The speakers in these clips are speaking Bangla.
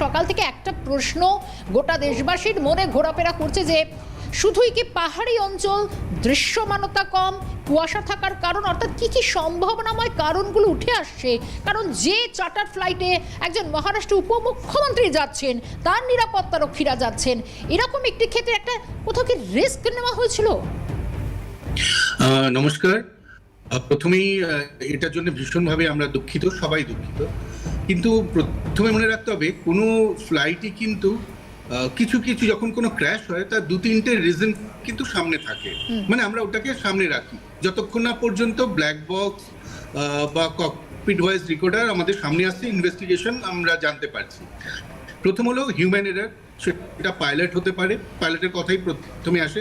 সকাল থেকে একটা প্রশ্ন গোটা দেশবাসীর মনে ঘোরাফেরা করছে যে শুধুই কি পাহাড়ি অঞ্চল, দৃশ্যমানতা কম, কুয়াশা থাকার কারণ, অর্থাৎ কি কি সম্ভাবনাময় কারণগুলো উঠে আসছে? কারণ যে চার্টার ফ্লাইটে একজন মহারাষ্ট্র উপমুখ্যমন্ত্রী যাচ্ছেন, তার নিরাপত্তা রক্ষীরা যাচ্ছেন, এরকম একটি ক্ষেত্রে একটা কোথাও কি রিস্ক নেওয়া হয়েছিল? নমস্কার। প্রথমেই এটার জন্য ভীষণভাবে আমরা দুঃখিত সবাই দুঃখিত। কিন্তু প্রথমে মনে রাখতে হবে কোনো ফ্লাইটই কিন্তু কিছু কিছু যখন কোনো ক্র্যাশ হয় তার দু তিনটে রিজন কিন্তু সামনে থাকে। মানে আমরা ওটাকে সামনে রাখি। যতক্ষণ না পর্যন্ত ব্ল্যাক বক্স বা ককপিট ভয়েস রেকর্ডার আমাদের সামনে আসছে ইনভেস্টিগেশন আমরা জানতে পারছি। প্রথম হলো হিউম্যান এরার সেটা পাইলট হতে পারে। পাইলটের কথাই প্রথমে আসে।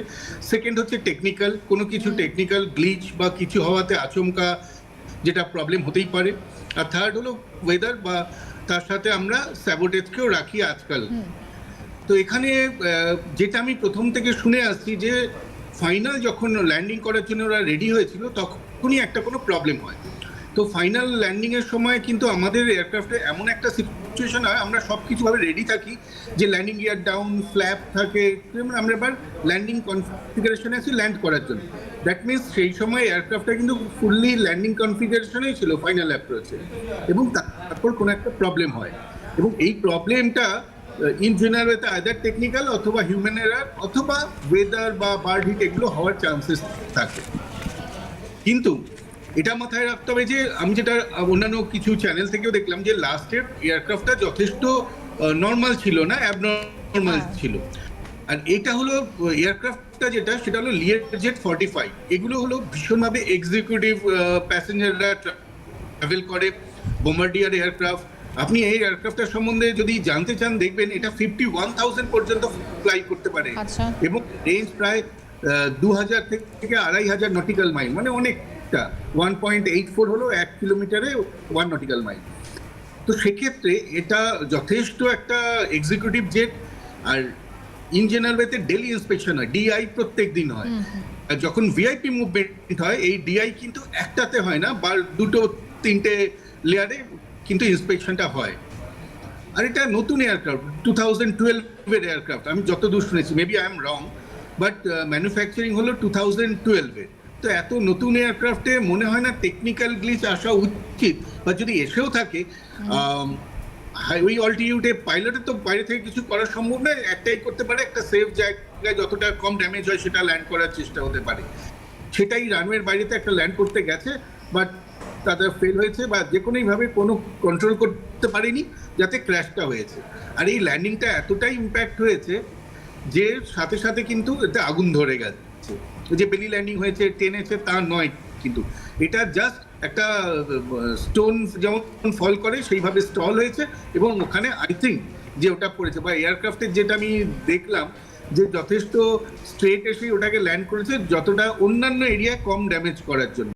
সেকেন্ড হচ্ছে টেকনিক্যাল কোনো কিছু টেকনিক্যাল গ্লিচ বা কিছু হওয়াতে আচমকা যেটা প্রবলেম হতেই পারে। আর থার্ড হলো ওয়েদার বা তার সাথে আমরা স্যাবোটেজকেও রাখি আজকাল। তো এখানে যেটা আমি প্রথম থেকে শুনে আসছি যে ফাইনাল যখন ল্যান্ডিং করার জন্য ওরা রেডি হয়েছিল তখনই একটা কোনো প্রবলেম হয়। তো ফাইনাল ল্যান্ডিংয়ের সময় কিন্তু আমাদের এয়ারক্রাফটে এমন একটা সিচুয়েশন হয়, আমরা সব কিছুভাবে রেডি থাকি যে ল্যান্ডিং গিয়ার ডাউন ফ্ল্যাপ থাকে, আমরা এবার ল্যান্ডিং কনফিগারেশনে আছি ল্যান্ড করার জন্য। দ্যাট মিনস সেই সময় এয়ারক্রাফটটা কিন্তু ফুললি ল্যান্ডিং কনফিগারেশনেই ছিল ফাইনাল অ্যাপ্রোচে এবং তারপর কোনো একটা প্রবলেম হয়। এবং এই প্রবলেমটা ইন জেনারেল আদার টেকনিক্যাল অথবা হিউম্যান এরার অথবা ওয়েদার বা বার্ড হিট এগুলো হওয়ার চান্সেস থাকে। কিন্তু এটা মাথায় রাখতে হবে যে আমি যেটা অন্যান্য কিছু চ্যানেল থেকেও দেখলাম যে লাস্টের এয়ারক্রাফটটা যথেষ্ট নর্মাল ছিল না অ্যাবনর্মাল। ছিল। আর এটা হলো এয়ারক্রাফটটা যেটা সেটা হলো লিয়ার জেট ফর্টি ফাইভ এগুলো হলো ভীষণভাবে এক্সিকিউটিভ প্যাসেঞ্জাররা ট্রাভেল করে বোমার্ডিয়ার এয়ারক্রাফট আপনি এই এয়ারক্রাফটের সম্বন্ধে যদি জানতে চান দেখবেন এটা ফিফটি ওয়ান থাউজেন্ড পর্যন্ত ফ্লাই করতে পারে। আচ্ছা। এবং রেঞ্জ প্রায় দু হাজার থেকে আড়াই হাজার নটিক্যাল মাইল মানে অনেকটা ওয়ান পয়েন্ট এইট ফোর হলো এক কিলোমিটারে ওয়ান নটিক্যাল মাইল তো সেক্ষেত্রে এটা যথেষ্ট একটা এক্সিকিউটিভ জেট আর ইন জেনারেল ওয়েতে ডেলি ইন্সপেকশন হয় ডিআই প্রত্যেক দিন হয়। আর যখন ভিআইপি মুভমেন্ট হয় এই ডিআই কিন্তু একটাতে হয় না বা দুটো তিনটে লেয়ারে কিন্তু ইন্সপেকশনটা হয়। আর এটা নতুন এয়ারক্রাফট টু থাউজেন্ড টুয়েলভের এয়ারক্রাফট আমি যতদূর শুনেছি maybe I am wrong but manufacturing হলো টু থাউজেন্ড টুয়েলভের তো এত নতুন এয়ারক্রাফটে মনে হয় না টেকনিক্যাল গ্লিচ আসা উচিত। বা যদি এসেও থাকে হাই- ওই অল্টিটিউডে পাইলটের তো বাইরে থেকে কিছু করা সম্ভব নয়, একটাই করতে পারে, একটা সেফ জায়গায় যতটা কম ড্যামেজ হয় সেটা ল্যান্ড করার চেষ্টা হতে পারে। সেটাই রানওয়ের বাইরেতে একটা ল্যান্ড করতে গেছে বাট তাদের ফেল হয়েছে বা যে কোনোইভাবে কোনো কন্ট্রোল করতে পারেনি, যাতে ক্র্যাশটা হয়েছে। আর এই ল্যান্ডিংটা এতটাই ইম্প্যাক্ট হয়েছে যে সাথে সাথে কিন্তু এতে আগুন ধরে গেছে। যে বেলি ল্যান্ডিং হয়েছে টেনেছে তা নয় কিন্তু। এটা জাস্ট একটা স্টোন যেমন ফল করে, সেইভাবে স্টল হয়েছে এবং ওখানে আই থিঙ্ক যে ওটা পড়েছে বা এয়ারক্রাফটের যেটা আমি দেখলাম যে যথেষ্ট স্ট্রেট এসে ওটাকে ল্যান্ড করেছে, যতটা অন্যান্য এরিয়ায় কম ড্যামেজ করার জন্য।